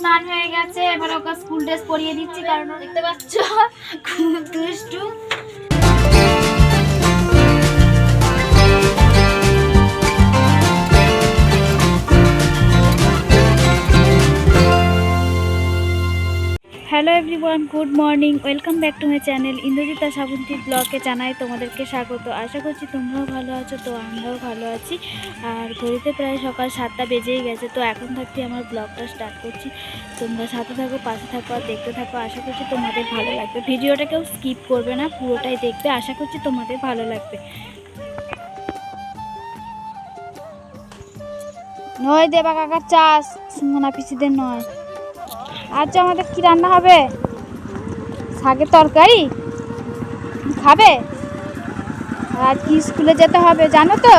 স্নান হয়ে গেছে এবার ওকে স্কুল ড্রেস পরিয়ে দিচ্ছি কারণ দেখতে পাচ্ছ খুব দুষ্টু। Hello everyone, good morning, welcome back to my channel Indrajita Srabanti ব্লগে জানাই তোমাদেরকে স্বাগত। আশা করছি তোমরাও ভালো আছো, তো আমরাও ভালো আছি। আর ঘড়িতে প্রায় সকাল সাতটা বেজেই গেছে, তো এখন থাকতে আমার ব্লগটা স্টার্ট করছি। তোমরা সাথে থাকো, পাশে থাকো আর দেখতে থাকো। আশা করছি তোমাদের ভালো লাগবে। ভিডিওটা কেউ স্কিপ করবে না, পুরোটাই দেখবে। আশা করছি তোমাদের ভালো লাগবে। নয় দেবা কাকার চাষ সুমনা পিসিদের নয়। আচ্ছা আমাদের কি রান্না হবে? শাকের তরকারি? খাবে? আর কি স্কুলে যেতে হবে জানো তো?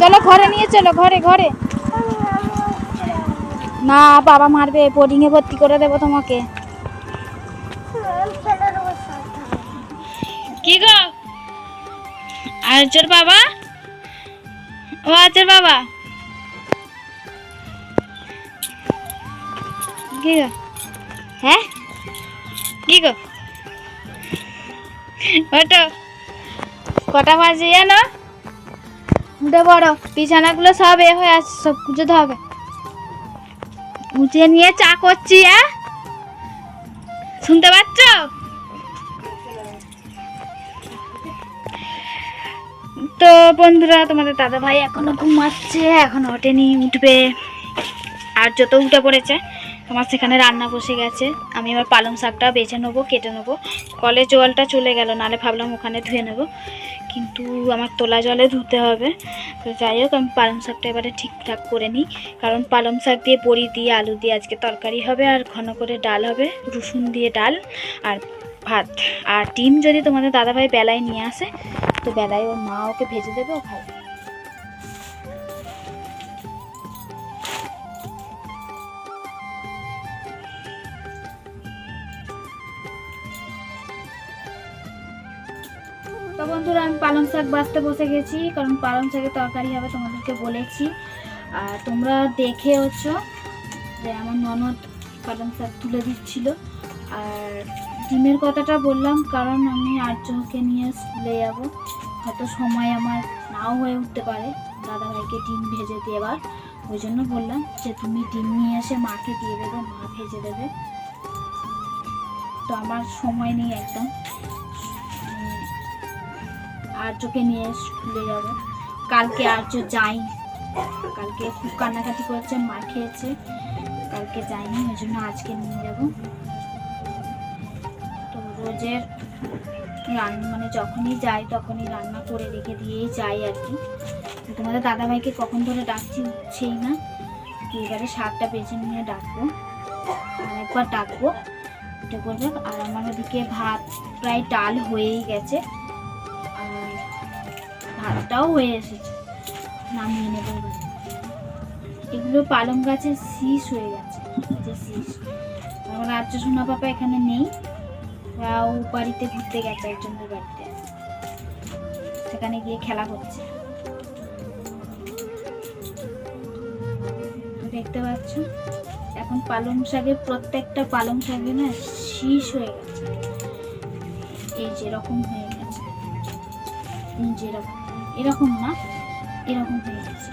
চলো ঘরে নিয়ে চলো, ঘরে ঘরে। না, বাবা মারবে বোর্ডিংয়ে ভর্তি করে দেবো তোমাকে। কি গো? আর্যর বাবা? ও আর্যর বাবা? কি গো? হ্যাঁ? কি গো? কটা বাজে জানো? উঠে বড় বিছানাগুলো সব এ হয়ে আছে, সব গুছোতে হবে। গুছিয়ে নিয়ে চা করছি হ্যাঁ? শুনতে পাচ্ছ? তো বন্ধুরা, তোমাদের দাদা ভাই এখনও ঘুমাচ্ছে, এখনও ওঠেনি, উঠবে। আর যত উঠে পড়েছে আমার সেখানে রান্না বসে গেছে। আমি আমার পালং শাকটা বেছে নেব, কেটে নেব। কলে জলটা চলে গেল, নালে ভাবলাম ওখানে ধুয়ে নেব। কিন্তু আমার তোলা জলে ধুতে হবে। তো যাই হোক, আমি পালং শাকটা এবারে ঠিকঠাক করে নিই। কারণ পালং শাক দিয়ে বড়ি দিয়ে আলু দিয়ে আজকে তরকারি হবে, আর ঘন করে ডাল হবে, রসুন দিয়ে ডাল আর ভাত। আর ডিম যদি তোমাদের দাদাভাই বেলায় নিয়ে আসে, তো বেলায় ওর মা ওকে ভেজে দেবে, ও খাবে। তো বন্ধুরা, আমি পালং শাক বাছতে বসে গেছি, কারণ পালং শাকের তরকারি হবে তোমাদেরকে বলেছি। আর তোমরা দেখে হচ্ছ যে আমার ননদ পালং শাক তুলে দিচ্ছিল। আর ডিমের কথাটা বললাম, কারণ আমি আটজনকে নিয়ে স্কুলে যাব। হয়তো সময় আমার নাও হয়ে উঠতে পারে, দাদাভাইকে ডিম ভেজে দেওয়ার ওই জন্য বললাম যে তুমি ডিম নিয়ে এসে মাকে দিয়ে দেবে, মা ভেজে দেবে। তো আমার সময় নেই একদম। আর্যকে নিয়ে স্কুলে যাব। কালকে আর্য যাই কালকে খুব কান্নাকাটি করেছে, মার খেয়েছে। কালকে যাইনি ওই জন্য আজকে নিয়ে যাব। তো রোজের রান্না মানে যখনই যাই তখনই রান্না করে রেখে দিয়েই যাই আর কি। তোমাদের দাদাভাইকে কখন ধরে ডাকছি উঠছেই না। এবারে শাকটা বেছে নিয়ে ডাকবো। আর একবার ডাকবো। এটা করবে, আর আমার ওদিকে ভাত প্রায় ডাল হয়েই গেছে। ভাতটাও হয়ে এসেছে। নামিয়ে নেব এগুলো পালং গাছের শীষ হয়ে গেছে, যে আমার রাজ্য সোনা পাপা এখানে নেই। ও বাড়িতে ঘুরতে গেছে, একজনের বাড়িতে। সেখানে গিয়ে খেলা করছে দেখতে পাচ্ছ? এখন পালং শাকের প্রত্যেকটা পালং শাকে না শীষ হয়ে গেছে। এই যেরকম হয়ে গেছে যেরকম। এরকম না, এরকম হয়ে গেছে।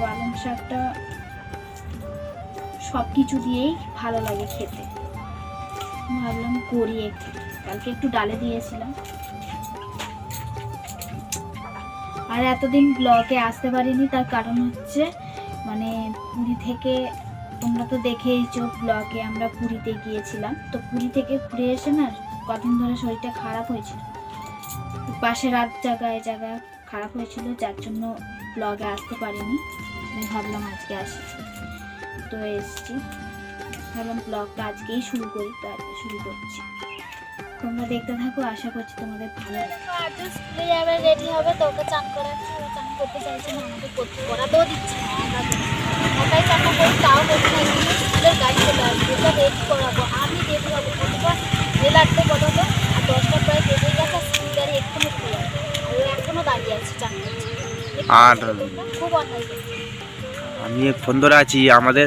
পালং শাকটা সব কিছু দিয়েই ভালো লাগে খেতে। ভাবলাম করি একটু। কালকে একটু ডালে দিয়েছিলাম। আর এতদিন ব্লগে আসতে পারিনি, তার কারণ হচ্ছে মানে পুরী থেকে তোমরা তো দেখেইছো ব্লগে আমরা পুরীতে গিয়েছিলাম। তো পুরী থেকে ঘুরে এসে না কদিন ধরে শরীরটা খারাপ হয়েছিল। পাশে রাত জায়গায় জায়গা খারাপ হয়েছিল, যার জন্য ব্লগে আসতে পারিনি। আমি ভাবলাম আজকে আসি। তো এসছি। ভাবলাম ব্লগটা আজকেই শুরু করি তো আজকে শুরু করছি। তোমরা দেখতে থাকো, আশা করছি তোমাদের ভালো লাগবে। রেডি হবে তো ওকে চান ও চান করতে চাইছে না। আমাকে করতে করাতেও দিচ্ছে। একাই চান করি তাও করতে চাইছি গাড়ি চলে আসবে রেডি করাবো আমি রেডি হব আর দশটা প্রায় বেজে গেছে আর স্কুল গাড়ি এক্ষুনি খুলে এখনও দাঁড়িয়ে আছে চান আর খুব অন্যায় আমি ফোন ধরে আছি আমাদের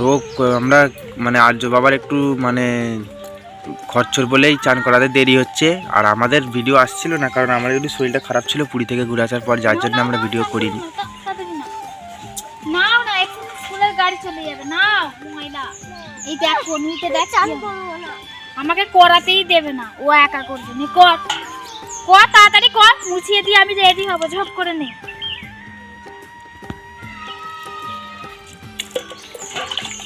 রোগ আমরা মানে আর্য বাবার একটু মানে খরচর বলেই চান করাতে দেরি হচ্ছে আর আমাদের ভিডিও আসছিল না কারণ আমাদের একটু শরীরটা খারাপ ছিল পুরী থেকে ঘুরে আসার পর যার জন্য আমরা ভিডিও করিনি নাও। না এখন স্কুলের গাড়ি চলে যাবে নাও ময়লা এই দেখো নিতে দেখ হয়। আমাকে করাতেই দেবে না। ও একা করবে নি, কর। কর, তাড়াতাড়ি কর। মুছিয়ে দিয়ে আমি রেডি হব, ঝপ করে নে।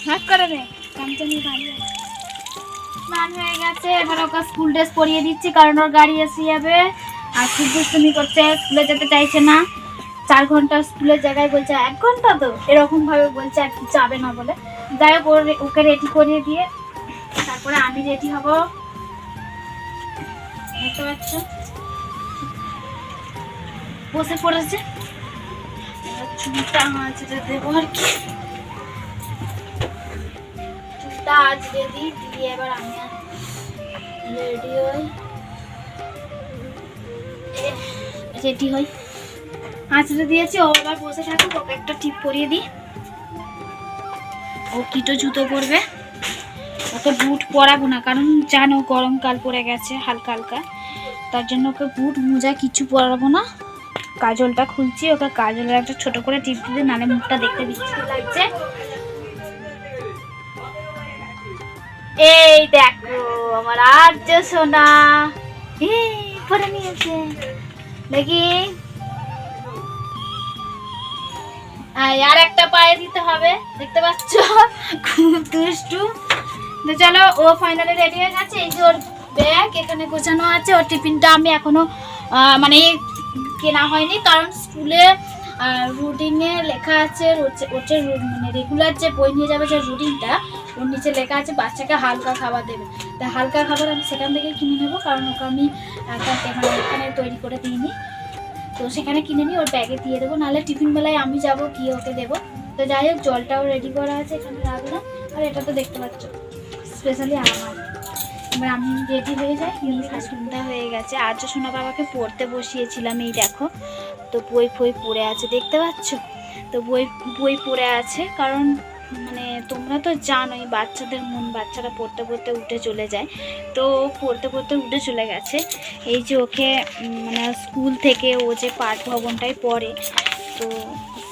ঝপ করে নে। কামচানি আছে। স্নান হয়ে গেছে। এবার ওকে স্কুল ড্রেস পরিয়ে দিচ্ছি, কারণ ওর গাড়ি এসে যাবে। আর খুব দুষ্টুমি করছে স্কুলে যেতে চাইছে না। চার ঘণ্টা স্কুলের জায়গায় বলছে, এক ঘণ্টা তো? এরকম ভাবে বলছে, আর যাবে না বলে। যাই হোক ওকে রেডি করিয়ে দিয়ে তারপরে আমি রেডি হব। দেখতে পাচ্ছ? বসে পড়েছে। চুলটা আঁচড়ে দেবো আর কি। চুলটা আঁচড়ে দিই, দিয়ে এবার আমি রেডি হই। রেডি হই। আঁচড়ে দিয়েছি, ও আবার বসে থাকুক, ওকে একটা টিপ পরিয়ে দিই। ও কিটো জুতো পরবে। ওকে বুট পরাবো না, কারণ জানো গরমকাল পড়ে গেছে, হালকা হালকা। তার জন্য ওকে বুট মোজা কিছু পরাবো না। কাজলটা খুলছি, ওকে কাজলের একটা ছোট করে টিপ দিতে, নালে মুখটা দেখতে বিচ্ছিরি লাগছে। এই দেখো, আমার আর্য সোনা। পরে নিয়েছে দেখি। আর একটা পায়ে দিতে হবে, দেখতে পাচ্ছ? খুব দুষ্টু। তো চলো, ও ফাইনালি রেডি হয়ে গেছে। এই যে ওর ব্যাগ এখানে গোছানো আছে। ওর টিফিনটা আমি এখনও মানে কেনা হয়নি। কারণ স্কুলে রুটিনে লেখা আছে হচ্ছে- হচ্ছে রু- মানে রেগুলার যে বই নিয়ে যাবে যে রুটিনটা ওর নিচে লেখা আছে, বাচ্চাকে হালকা খাবার দেবে। তা হালকা খাবার আমি সেখান থেকে কিনে নেব, কারণ ওকে আমি এখানে তৈরি করে দিইনি। তো সেখানে কিনে নিই ওর ব্যাগে দিয়ে দেবো। নাহলে টিফিন বেলায় আমি যাব, গিয়ে ওকে দেবো। তো যাই হোক, জলটাও রেডি করা আছে এখানে রাখলাম। আর এটা তো দেখতে পাচ্ছ। স্পেশালি আমার। এবার আমি রেডি হয়ে যাই নিয়ে সন্ধ্যা হয়ে গেছে। আর্য সোনা বাবাকে পড়তে বসিয়েছিলাম, এই দেখো, তো বই ফই পড়ে আছে, দেখতে পাচ্ছ? তো বই বই পড়ে আছে, কারণ মানে তোমরা তো জানোই, বাচ্চাদের মন, বাচ্চারা পড়তে পড়তে উঠে চলে যায়। তো পড়তে পড়তে উঠে চলে গেছে। এই যে ওকে মানে স্কুল থেকে ও যে পাঠ ভবনটায় পড়ে, তো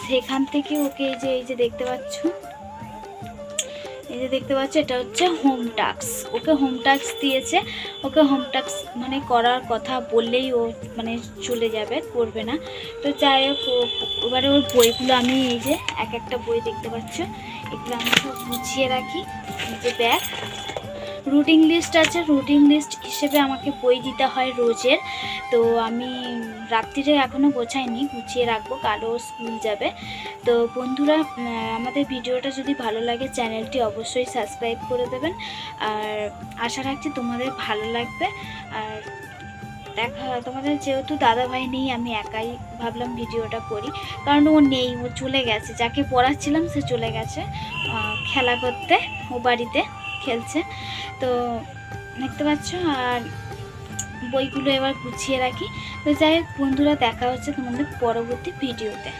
সেখান থেকে ওকে এই যে এই যে দেখতে পাচ্ছ? এই যে দেখতে পাচ্ছ, এটা হচ্ছে home task okay home task দিয়েছে। ওকে হোম টাস্ক মানে করার কথা বললেই ও মানে চলে যাবে, করবে না। তো যাই হোক এবারে ওর বইগুলো আমি এই যে এক একটা বই দেখতে পাচ্ছ। এগুলো আমি সব গুছিয়ে রাখি। যে ব্যাগ রুটিন লিস্ট আছে। রুটিন লিস্ট হিসেবে আমাকে বই দিতে হয় রোজের। তো আমি রাত্রিরে এখনও গোছাইনি, গুছিয়ে রাখব কালো স্কুল যাবে। তো বন্ধুরা আমাদের ভিডিওটা যদি ভালো লাগে, চ্যানেলটি অবশ্যই সাবস্ক্রাইব করে দেবেন। আর আশা রাখছি তোমাদের ভালো লাগবে। আর দেখা, তোমাদের যেহেতু দাদা ভাই নেই, আমি একাই ভাবলাম ভিডিওটা করি। কারণ ও নেই, ও চলে গেছে। যাকে পড়াচ্ছিলাম, সে চলে গেছে খেলা করতে, ও বাড়িতে খেলছে। তো দেখতে পাচ্ছ, আর বইগুলো এবার গুছিয়ে রাখি। তো যাই হোক বন্ধুরা দেখা হচ্ছে তোমাদের পরবর্তী ভিডিওতে।